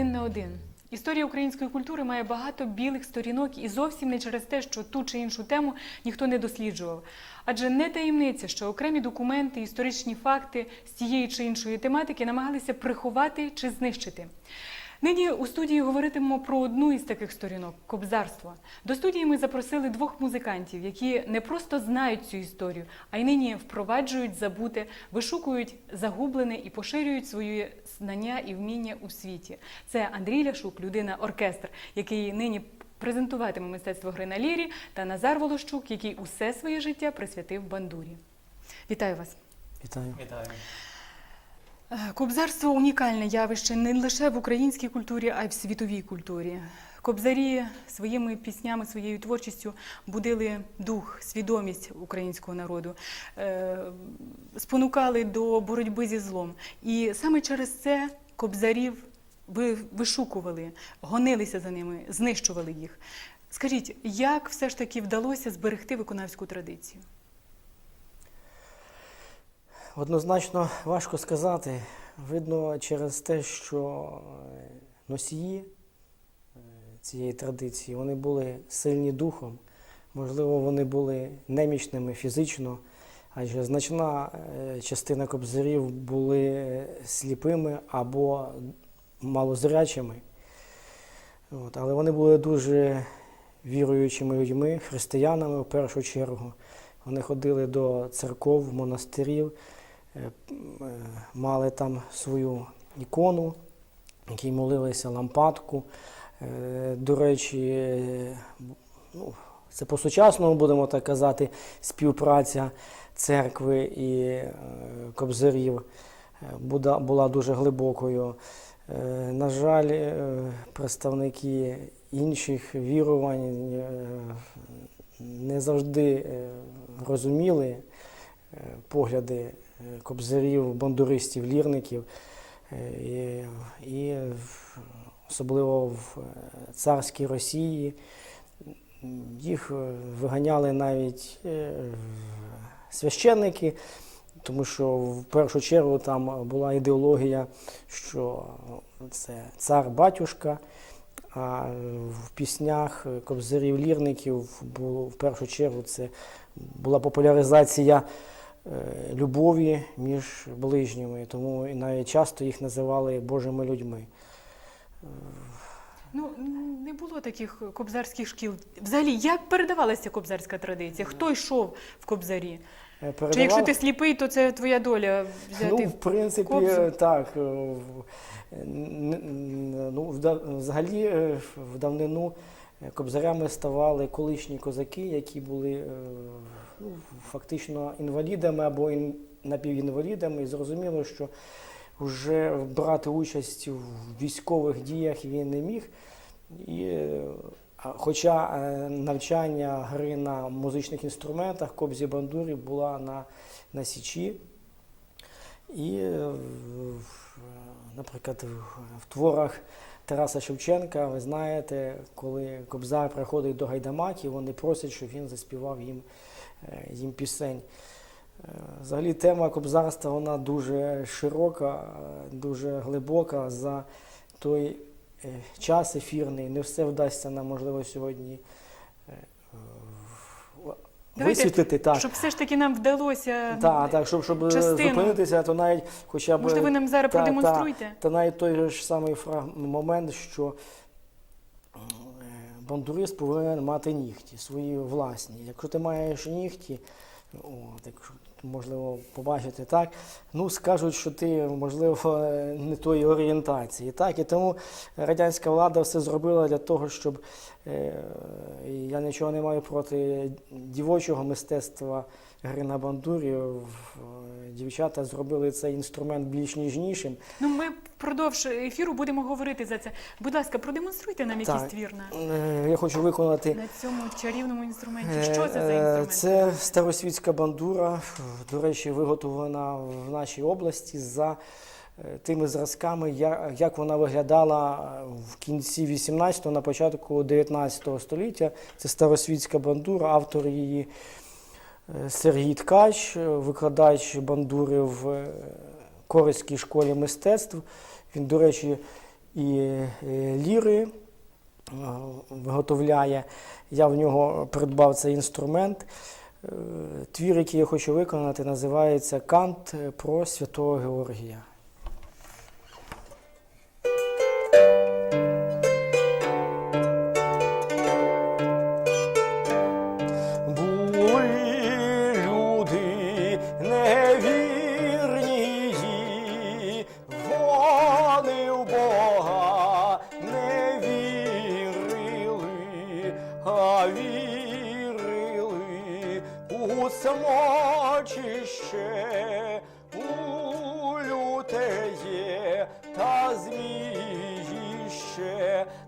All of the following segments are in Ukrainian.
Один не один. Історія української культури має багато білих сторінок і зовсім не через те, що ту чи іншу тему ніхто не досліджував. Адже не таємниця, що окремі документи, історичні факти з тієї чи іншої тематики намагалися приховати чи знищити. Нині у студії говоритимемо про одну із таких сторінок кобзарство. До студії ми запросили двох музикантів, які не просто знають цю історію, а й нині впроваджують забуте, вишукують загублене і поширюють свої знання і вміння у світі. Це Андрій Ляшук, людина оркестр, який нині презентуватиме мистецтво гри на лірі, та Назар Волощук, який усе своє життя присвятив бандурі. Вітаю вас! Вітаю. Вітаю. Кобзарство унікальне явище не лише в українській культурі, а й в світовій культурі. Кобзарі своїми піснями, своєю творчістю будили дух, свідомість українського народу, е, спонукали до боротьби зі злом. І саме через це кобзарів ви вишукували, гонилися за ними, знищували їх. Скажіть, як все ж таки вдалося зберегти виконавську традицію? Однозначно важко сказати. Видно через те, що е, носії е, цієї традиції вони були сильні духом, можливо, вони були немічними фізично, адже значна е, частина кобзарів були сліпими або малозрячими. От, але вони були дуже віруючими людьми, християнами в першу чергу. Вони ходили до церков, монастирів, мали там свою ікону, якій молилися лампадку. Е, До речі, е, ну, це по-сучасному, будемо так казати, співпраця церкви і е, кобзарів е, була дуже глибокою. Е, На жаль, е, представники інших вірувань е, не завжди е, розуміли е, погляди е, кобзарів, бандуристів, лірників. Е, І, і особливо в е, царській Росії їх е, виганяли навіть е, священники, тому що в першу чергу там була ідеологія, що це цар-батюшка, а в піснях кобзарів лірників було в першу чергу це була популяризація е, любові між ближніми, тому і навіть часто їх називали Божими людьми. Ну, не було таких кобзарських шкіл. Взагалі, як передавалася кобзарська традиція? Хто йшов в кобзарі? Е, Чи якщо ти сліпий, то це твоя доля взяти? Ну, в принципі, кобзу? так. е, н- Ну, взагалі, е, в давнину е, кобзарями ставали колишні козаки, які були е, ну, фактично інвалідами або напівінвалідами. І зрозуміло, що вже брати участь в військових діях він не міг. І, е, хоча е, навчання гри на музичних інструментах кобзі бандурі була на, на січі. І, наприклад, в творах Тараса Шевченка, ви знаєте, коли Кобзар приходить до гайдамаків, вони просять, щоб він заспівав їм, е, їм пісень. Е, Взагалі тема кобзарства вона дуже широка, дуже глибока за той е, час ефірний. Не все вдасться нам, можливо, сьогодні Давайте, висвітлити. Так. Щоб все ж таки нам вдалося. Так, так, щоб, щоб частину. зупинитися, то навіть хоча б. Можливо, ви нам зараз та- та- продемонструйте? Та навіть той ж самий момент, що е, бандурист повинен мати нігті, свої власні. Якщо ти маєш нігті, от, якщо можливо побачити так, ну скажуть, що ти, можливо, не тої орієнтації. Так? І тому радянська влада все зробила для того, щоб е, я нічого не маю проти дівочого мистецтва гри на бандурі. Е, Дівчата зробили цей інструмент більш ніжнішим. Ну, ми впродовж ефіру будемо говорити за це. Будь ласка, продемонструйте нам якийсь твір на, Е, Я хочу виконати. на цьому чарівному інструменті. Е, Що це за інструмент? Це старосвітська бандура, до речі, виготовлена в нашій області за тими зразками, як вона виглядала в кінці 18-го, на початку 19 століття. Це старосвітська бандура, автор її Сергій Ткач, е, викладач бандури в Корецькій школі мистецтв. Він, до речі, і е, ліри е, виготовляє. Я в нього придбав цей інструмент. Е, Твір, який я хочу виконати, називається Кант про святого Георгія. Та зміїще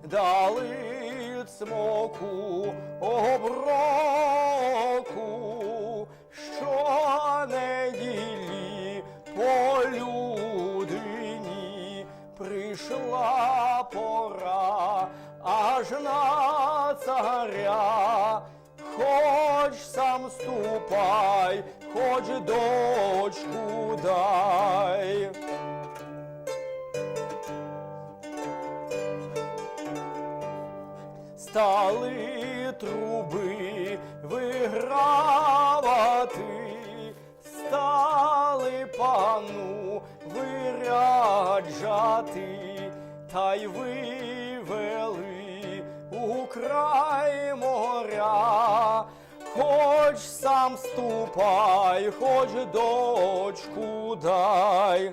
дали цмоку оброку, що неділі по людині прийшла пора аж на царя. Хоч сам ступай, хоч дочку дай. Труби вигравати, стали пану виряджати, та й вивели у край моря. Хоч сам ступай, хоч дочку дай.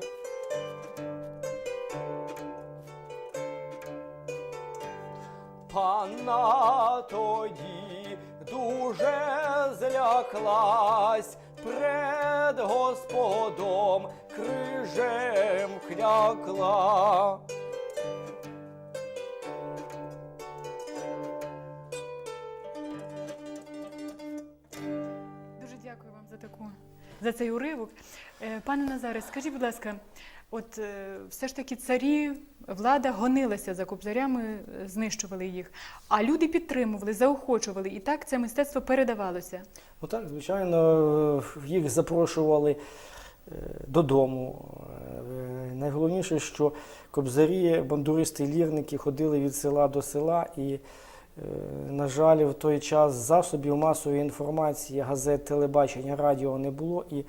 Панна тоді дуже зляклась, пред Господом крижем клякла. Дуже дякую вам за таку за цей уривок. Е, Пане Назаре, скажіть, будь ласка, от е, все ж таки царі, влада гонилася за кобзарями, е, знищували їх, а люди підтримували, заохочували, і так це мистецтво передавалося. Ну так, звичайно, їх запрошували е, додому. Е, Найголовніше, що кобзарі, бандуристи, лірники ходили від села до села, і, е, на жаль, в той час засобів масової інформації, газет, телебачення, радіо не було. І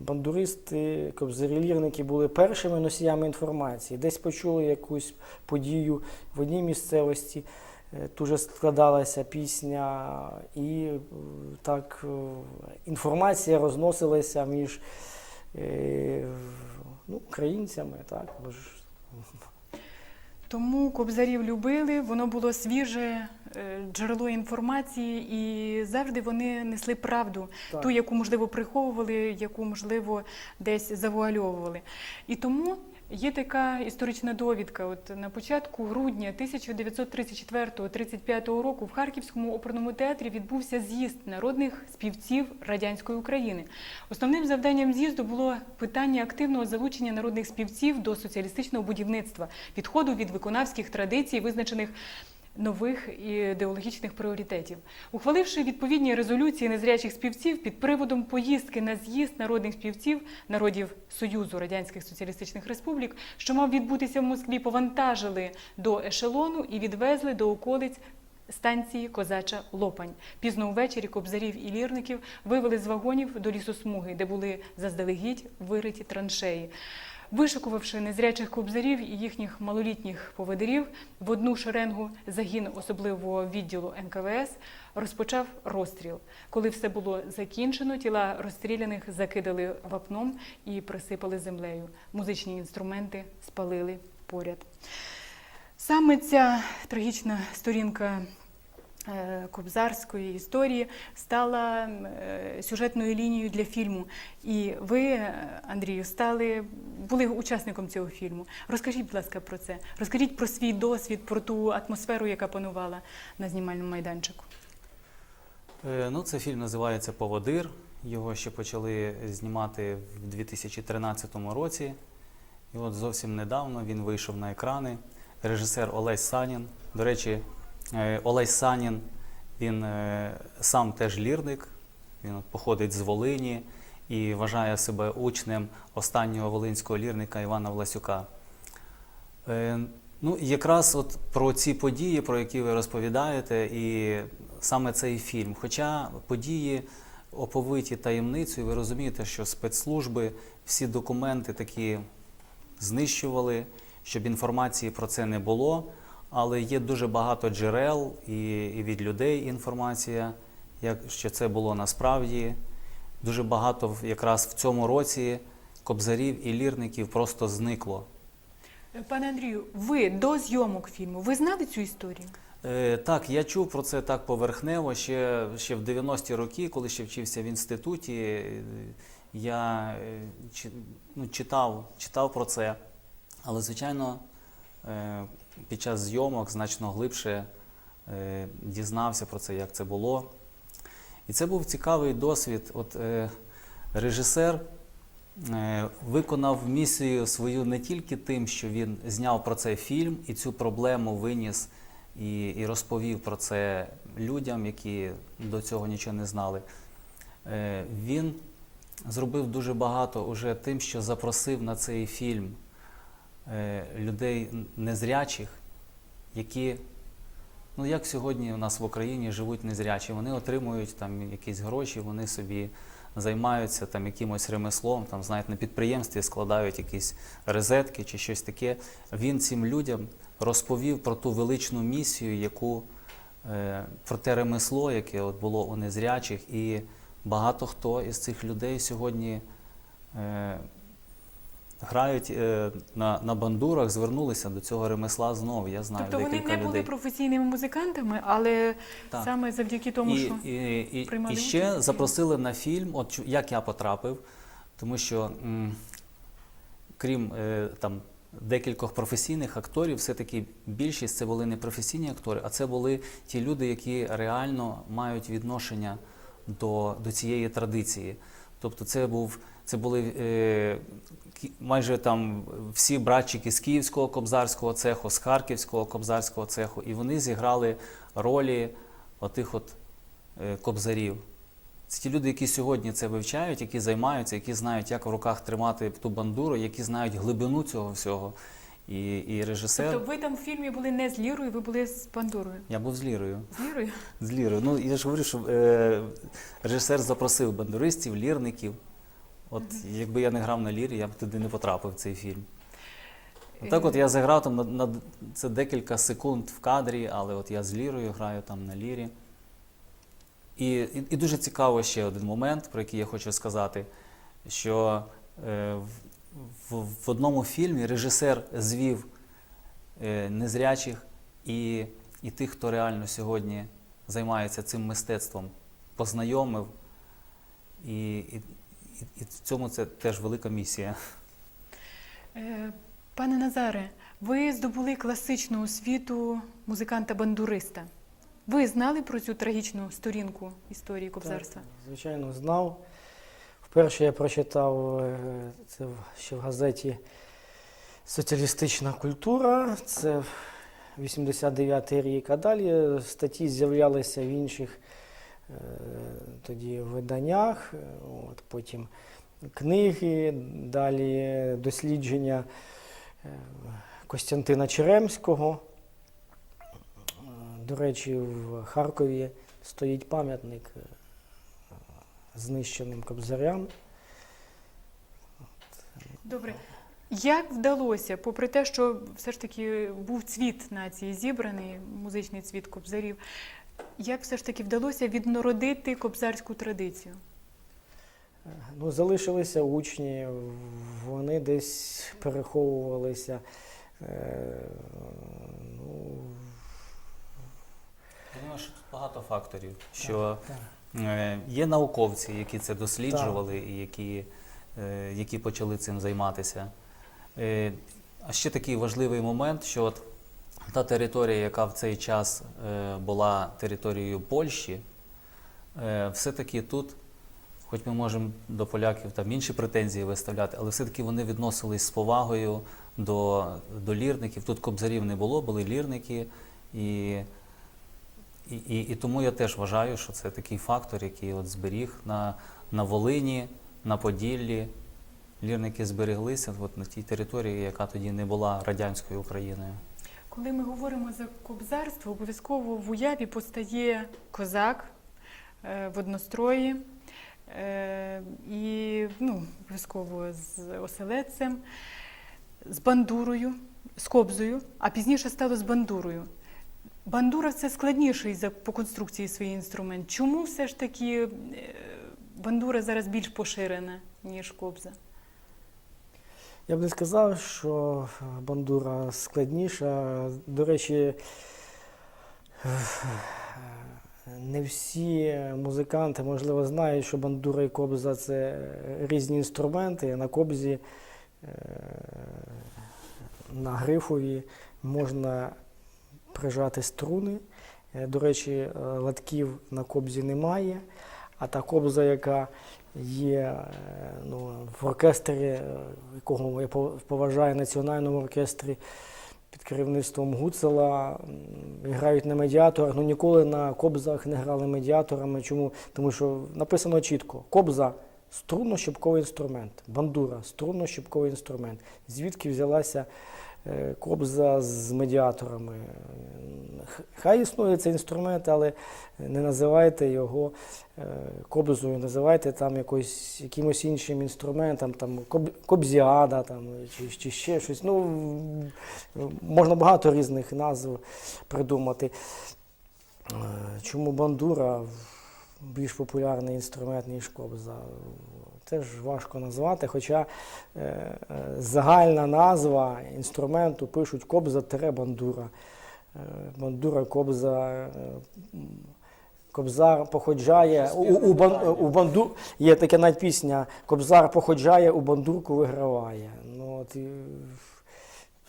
бандуристи, кобзарілірники були першими носіями інформації. Десь почули якусь подію в одній місцевості. Е, Дуже складалася пісня, і е, так е, інформація розносилася між е, ну, українцями. Так? Бо Тому кобзарів любили, воно було свіже е, джерело інформації, і завжди вони несли правду, Так. ту, яку можливо приховували, яку можливо десь завуальовували. І тому є така історична довідка. От на початку грудня 1934-35 року в Харківському оперному театрі відбувся з'їзд народних співців радянської України. Основним завданням з'їзду було питання активного залучення народних співців до соціалістичного будівництва, відходу від виконавських традицій, визначених нових ідеологічних пріоритетів. Ухваливши відповідні резолюції незрячих співців під приводом поїздки на з'їзд народних співців народів Союзу Радянських Соціалістичних Республік, що мав відбутися в Москві, повантажили до ешелону і відвезли до околиць станції Козача Лопань. Пізно увечері кобзарів і лірників вивели з вагонів до лісосмуги, де були заздалегідь вириті траншеї. Вишикувавши незрячих кобзарів і їхніх малолітніх поводирів, в одну шеренгу загін особливого відділу НКВС розпочав розстріл. Коли все було закінчено, тіла розстріляних закидали вапном і присипали землею. Музичні інструменти спалили поряд. Саме ця трагічна сторінка кобзарської історії стала е, сюжетною лінією для фільму. І ви, е, Андрію, стали були учасником цього фільму. Розкажіть, будь ласка, про це. Розкажіть про свій досвід, про ту атмосферу, яка панувала на знімальному майданчику. Е, Ну, цей фільм називається Поводир. Його ще почали знімати в 2013 році. І от зовсім недавно він вийшов на екрани. Режисер Олесь Санін. До речі, е, Олесь Санін, він е, сам теж лірник, він походить з Волині і вважає себе учнем останнього волинського лірника Івана Власюка. Е, ну, якраз от про ці події, про які ви розповідаєте, і саме цей фільм. Хоча події оповиті таємницею, ви розумієте, що спецслужби всі документи такі знищували, щоб інформації про це не було. Але є дуже багато джерел і, і від людей інформація, як, що це було насправді. Дуже багато якраз в цьому році кобзарів і лірників просто зникло. Пане Андрію, ви до зйомок фільму ви знали цю історію? Е, так, я чув про це так поверхнево ще, ще в 90-ті роки, коли ще вчився в інституті. Я е, ну, читав, читав про це, але, звичайно, е, під час зйомок значно глибше е, дізнався про це, як це було. І це був цікавий досвід. От е, режисер е, виконав місію свою не тільки тим, що він зняв про це фільм і цю проблему виніс і, розповів про це людям, які до цього нічого не знали. Він зробив дуже багато уже тим, що запросив на цей фільм людей незрячих, які, ну як сьогодні у нас в Україні живуть незрячі, вони отримують там якісь гроші, вони собі займаються там якимось ремеслом, там, знаєте, на підприємстві складають якісь розетки чи щось таке. Він цим людям розповів про ту величну місію, яку е, про те ремесло, яке от було у незрячих, і багато хто із цих людей сьогодні е, грають е, на, на бандурах, звернулися до цього ремесла знову. Я знаю тобто вони не були професійними музикантами, але Так. саме завдяки тому, і, що і, і, приймали і ще фільмі. запросили на фільм, от як я потрапив, тому що м, крім е, там декількох професійних акторів, все-таки більшість це були не професійні актори, а це були ті люди, які реально мають відношення до, до цієї традиції. Тобто це був це були е, майже там всі братчики з Київського кобзарського цеху, з Харківського кобзарського цеху, і вони зіграли ролі отих от е, кобзарів. Це ті люди, які сьогодні це вивчають, які займаються, які знають, як в руках тримати ту бандуру, які знають глибину цього всього. І, і режисер. тобто ви там в фільмі були не з Лірою, ви були з Бандурою. Я був з Лірою. З Лірою? З Лірою. Ну, я ж говорю, що е, режисер запросив бандуристів, лірників. От якби я не грав на лірі, я б туди не потрапив в цей фільм. Так от я зіграв там на, на це декілька секунд в кадрі, але от я з лірою граю там на лірі. І, і, і дуже цікаво ще один момент, про який я хочу сказати, що е, в, в, в одному фільмі режисер звів е, незрячих і, і тих, хто реально сьогодні займається цим мистецтвом, познайомив. І, і, і, в цьому це теж велика місія. Е, Пане Назаре, ви здобули класичну освіту музиканта-бандуриста. Ви знали про цю трагічну сторінку історії кобзарства? Так, звичайно, знав. Вперше я прочитав е, це ще в газеті Соціалістична культура. Це 89-й рік. А далі статті з'являлися в інших тоді виданнях. Е, От, потім книги, далі дослідження е, Костянтина Черемського. До речі, в Харкові стоїть пам'ятник е, знищеним кобзарям. Добре. Як вдалося, попри те, що все ж таки був цвіт нації зібраний, музичний цвіт кобзарів, як все ж таки вдалося віднародити кобзарську традицію? Ну, залишилися учні, вони десь переховувалися. Е, Ну, Я думаю, що тут багато факторів. Що так. е, є науковці, які це досліджували і які, е, які почали цим займатися. Е, а ще такий важливий момент, що от та територія, яка в цей час е, була територією Польщі, е, все-таки тут, хоч ми можемо до поляків там інші претензії виставляти, але все-таки вони відносились з повагою до, до лірників. Тут кобзарів не було, були лірники. І, і, і, і тому я теж вважаю, що це такий фактор, який от зберіг на, на Волині, на Поділлі лірники збереглися от на тій території, яка тоді не була радянською Україною. Коли ми говоримо за кобзарство, обов'язково в уяві постає козак е, в однострої е, і ну, обов'язково з оселедцем, з бандурою, з кобзою, а пізніше стало з бандурою. Бандура це складніший за по конструкції свій інструмент. Чому все ж таки е, бандура зараз більш поширена, ніж кобза? Я б не сказав, що бандура складніша. До речі, не всі музиканти, можливо, знають, що бандура і кобза це різні інструменти. На кобзі, е, на грифові можна прижати струни. Е, До речі, е, латків на кобзі немає, а та кобза, яка є е, ну, в оркестрі, е, якого я пов- поважаю національному оркестрі під керівництвом Гуцела, грають на медіаторах. Ну ніколи на кобзах не грали медіаторами. Чому? Тому що написано чітко: кобза струнно-щіпковий інструмент, бандура струнно-щіпковий інструмент. Звідки взялася кобза з медіаторами? Хай існує цей інструмент, але не називайте його е, кобзою, називайте там якось, якимось іншим інструментом, там коб, кобзіада там, чи, чи ще щось. Ну, можна багато різних назв придумати. Е, Чому бандура більш популярний інструмент, ніж кобза? Теж важко назвати, хоча е, е, загальна назва інструменту пишуть кобза-бандура. Е, Бандура, кобза. е, Кобзар походжає у, у, у банду є така навіть пісня Кобзар походжає, у бандурку виграває. Ну, от,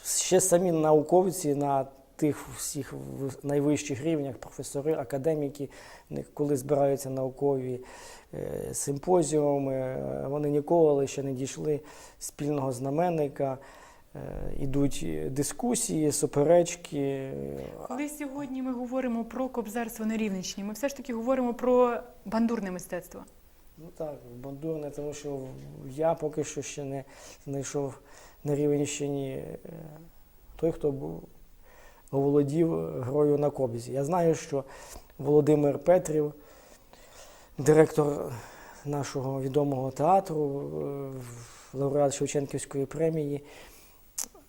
ще самі науковці на тих всіх в- найвищих рівнях, професори, академіки, коли збираються наукові е, симпозіуми, е, вони ніколи ще не дійшли спільного знаменника. Е, Ідуть дискусії, суперечки. Коли сьогодні ми говоримо про кобзарство на Рівненщині, ми все ж таки говоримо про бандурне мистецтво. Ну так, бандурне, тому що я поки що ще не знайшов на Рівенщині е, той, хто був оволодів грою на кобзі. Я знаю, що Володимир Петрів, директор нашого відомого театру, е, лауреат Шевченківської премії,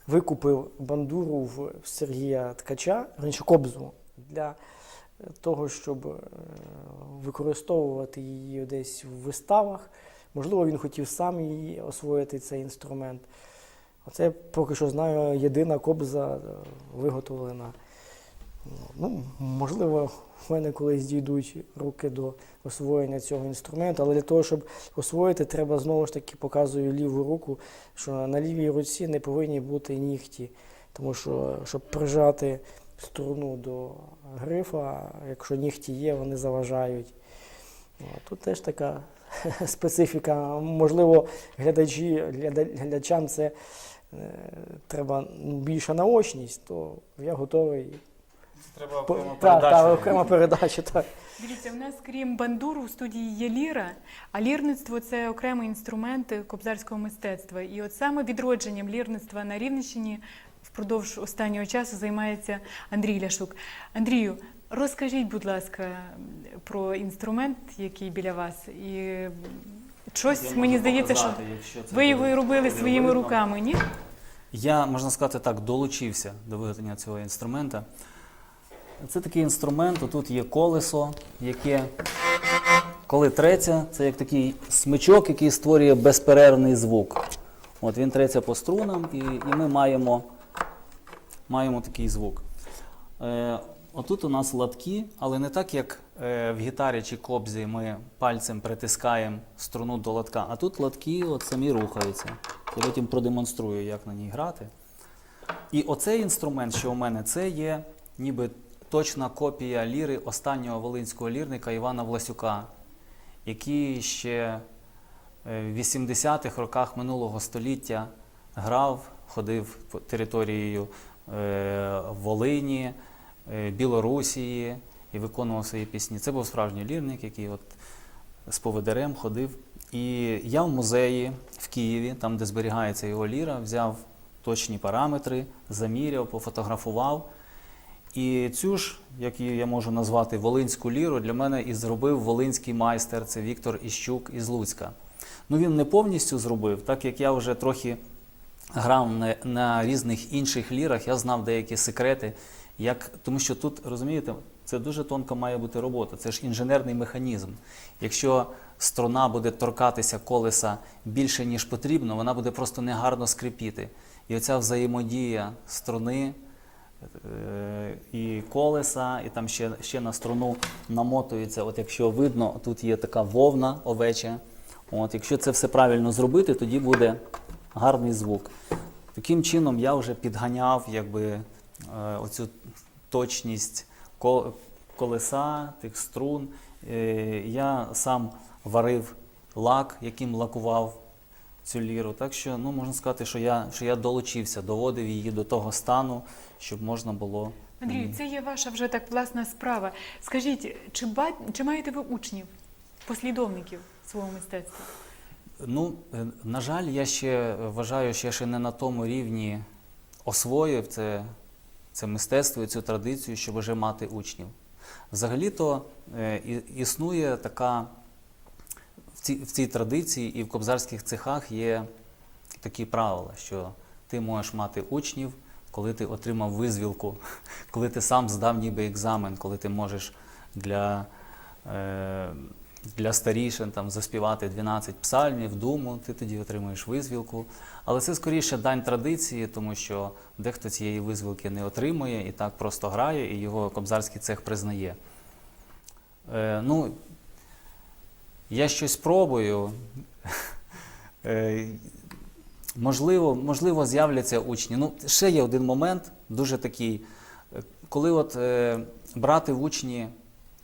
викупив бандуру в Сергія Ткача, раніше кобзу, для того, щоб е, використовувати її десь в виставах. Можливо, він хотів сам її освоїти цей інструмент. Оце поки що знаю, єдина кобза е, виготовлена. Ну, можливо, в мене колись дійдуть руки до освоєння цього інструменту, але для того, щоб освоїти, треба знову ж таки показую ліву руку, що на лівій руці не повинні бути нігті. Тому що, щоб прижати струну до грифа, якщо нігті є, вони заважають. Тут теж така специфіка. Можливо, глядачі, глядачам це треба ну, більша наочність, то я готовий. Треба По- Так, так, окрема передача. Так. Дивіться, у нас крім бандуру в студії є ліра, а лірництво це окремий інструмент кобзарського мистецтва. І от саме відродженням лірництва на Рівненщині впродовж останнього часу займається Андрій Ляшук. Андрію, розкажіть, будь ласка, про інструмент, який біля вас, і щось мені здається, що ви його і робили своїми руками, ні? Я, можна сказати так, долучився до виготовлення цього інструмента. Це такий інструмент, тут є колесо, яке, коли треться, це як такий смичок, який створює безперервний звук. От він треться по струнам, і, і ми маємо, маємо такий звук. Е, отут у нас латки, але не так, як в гітарі чи кобзі ми пальцем притискаємо струну до латка, а тут латки от самі рухаються. Я потім продемонструю, як на ній грати. І оцей інструмент, що у мене, це є ніби точна копія ліри останнього волинського лірника Івана Власюка, який ще е, в 80-х роках минулого століття грав, ходив територією е, Волині, е, Білорусії і виконував свої пісні. Це був справжній лірник, який от з поводирем ходив. І я в музеї в Києві, там, де зберігається його ліра, взяв точні параметри, заміряв, пофотографував. І цю ж, як її я можу назвати, волинську ліру, для мене і зробив волинський майстер, це Віктор Іщук із Луцька. Ну він не повністю зробив, так як я вже трохи грав на, на різних інших лірах, я знав деякі секрети. Як, тому що тут, розумієте, це дуже тонка має бути робота, це ж інженерний механізм. Якщо струна буде торкатися колеса більше, ніж потрібно, вона буде просто негарно скрипіти. І оця взаємодія струни е, і колеса, і там ще, ще на струну намотується. От якщо видно, тут є така вовна овеча. От, якщо це все правильно зробити, тоді буде гарний звук. Таким чином я вже підганяв якби, е, оцю точність колеса, тих струн. Е, Я сам варив лак, яким лакував цю ліру. Так що ну, можна сказати, що я, що я долучився, доводив її до того стану, щоб можна було. Андрію, це є ваша вже так власна справа. Скажіть, чи, ба... чи маєте ви учнів, послідовників свого мистецтва? Ну, е, на жаль, я ще вважаю, що я ще не на тому рівні освоїв це, це мистецтво і цю традицію, щоб вже мати учнів. Взагалі-то е, існує така в цій, в цій традиції і в кобзарських цехах є такі правила, що ти можеш мати учнів, коли ти отримав визвілку, коли ти сам здав ніби екзамен, коли ти можеш для, е, для старішин там, заспівати 12 псальмів, думу, ти тоді отримуєш визвілку. Але це скоріше дань традиції, тому що дехто цієї визвілки не отримує і так просто грає, і його кобзарський цех признає. Е, ну, я щось пробую. Е, Можливо, можливо, з'являться учні. Ну, ще є один момент, дуже такий, е, коли от е, брати в учні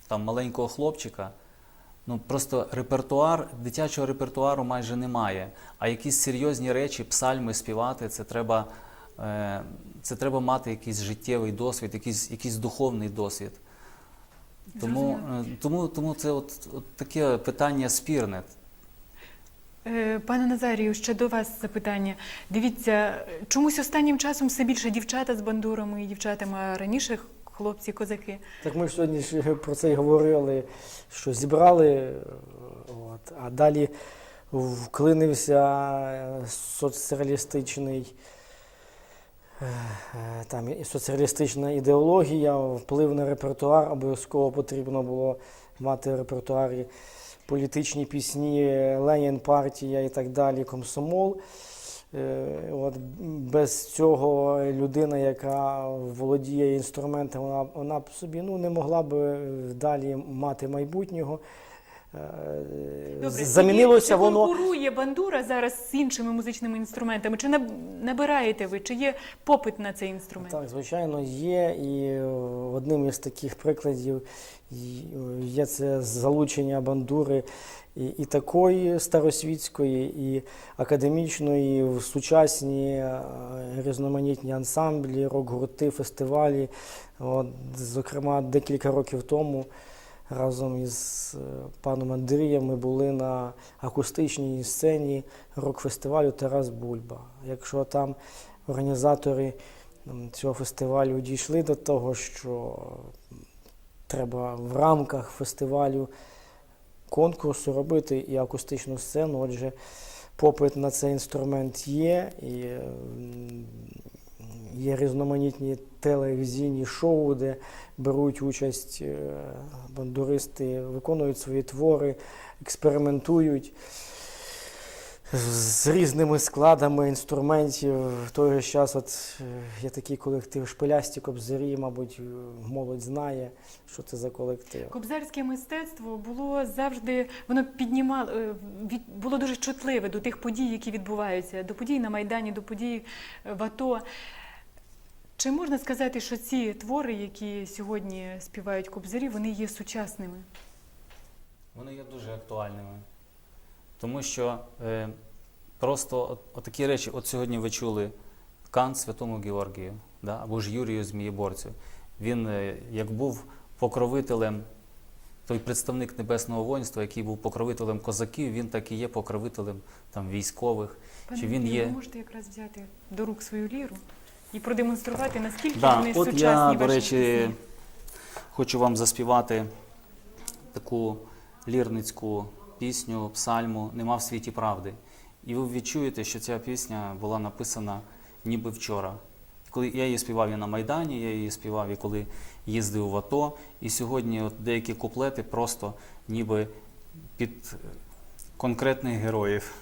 там, маленького хлопчика, ну просто репертуар, дитячого репертуару майже немає. А якісь серйозні речі, псальми співати, це треба, е, це треба мати якийсь життєвий досвід, якийсь, якийсь духовний досвід. Тому, е, тому, тому це от, от таке питання спірне. Е, Пане Назарію, ще до вас запитання. Дивіться, чомусь останнім часом все більше дівчата з бандурами і дівчатами, а раніше хлопці, козаки. Так ми сьогодні ж про це й говорили, що зібрали, от, а далі вклинився соціалістичний. е, е, Там і соціалістична ідеологія, вплив на репертуар, обов'язково потрібно було мати в репертуарі політичні пісні, Ленін, партія і так далі, комсомол. Е, От без цього людина, яка володіє інструментами, вона, вона б собі ну, не могла б далі мати майбутнього. Е, Замінилося чи воно. конкурує бандура зараз з іншими музичними інструментами? Чи наб- набираєте ви? Чи є попит на цей інструмент? Так, звичайно, є. І е, одним із таких прикладів є це залучення бандури і, і такої старосвітської, і академічної в сучасні е, різноманітні ансамблі, рок-гурти, фестивалі. От, зокрема, декілька років тому разом із е, паном Андрієм ми були на акустичній сцені рок-фестивалю Тарас Бульба. Якщо там організатори цього фестивалю дійшли до того, що треба в рамках фестивалю конкурсу робити і акустичну сцену. Отже, попит на цей інструмент є, і є різноманітні телевізійні шоу, де беруть участь е, бандуристи, виконують свої твори, експериментують з різними складами інструментів. В той же час от е, є такий колектив Шпилясті Кобзарі, мабуть, е, молодь знає, що це за колектив. Кобзарське мистецтво було завжди, воно піднімало, було дуже чутливе до тих подій, які відбуваються, до подій на Майдані, до подій в АТО. Чи можна сказати, що ці твори, які сьогодні співають кобзарі, вони є сучасними? Вони є дуже актуальними. Тому що е, просто от, от такі речі, от сьогодні ви чули Кант Святому Георгію, да, або ж Юрію Змієборцю. Він, е, як був покровителем той представник небесного воїнства, який був покровителем козаків, він так і є покровителем там військових. Пане Чи він є ви можете якраз взяти до рук свою ліру і продемонструвати, наскільки Да, вони от сучасні я, до речі, пісні. хочу вам заспівати таку лірницьку пісню, псальму Нема в світі правди. І ви відчуєте, що ця пісня була написана ніби вчора. Коли я її співав і на Майдані, я її співав і коли їздив в АТО. І сьогодні от деякі куплети просто ніби під конкретних героїв.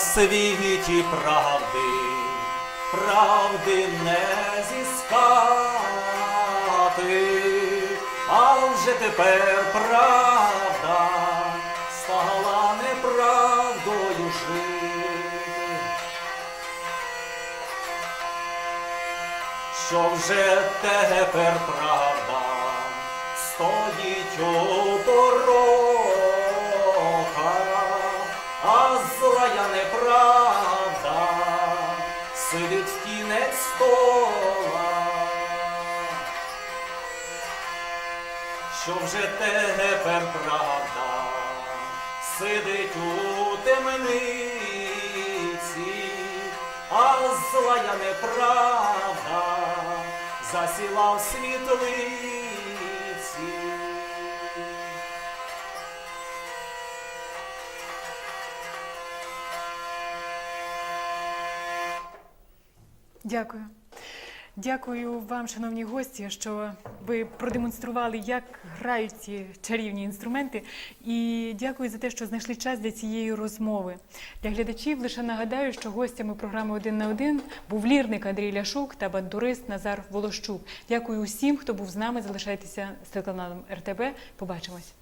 Світі правди, правди не зіскати, а вже тепер правда стала неправдою жити. Що вже тепер правда стоїть у порогах, а неправда сидить в кінець стола. Що вже тепер правда сидить у темниці, а злая неправда засіла в світлиці. Дякую. Дякую вам, шановні гості, що ви продемонстрували, як грають ці чарівні інструменти. І дякую за те, що знайшли час для цієї розмови. Для глядачів лише нагадаю, що гостями програми Один на один був лірник Андрій Ляшук та бандурист Назар Волощук. Дякую усім, хто був з нами. Залишайтеся з телеканалом РТБ. Побачимось.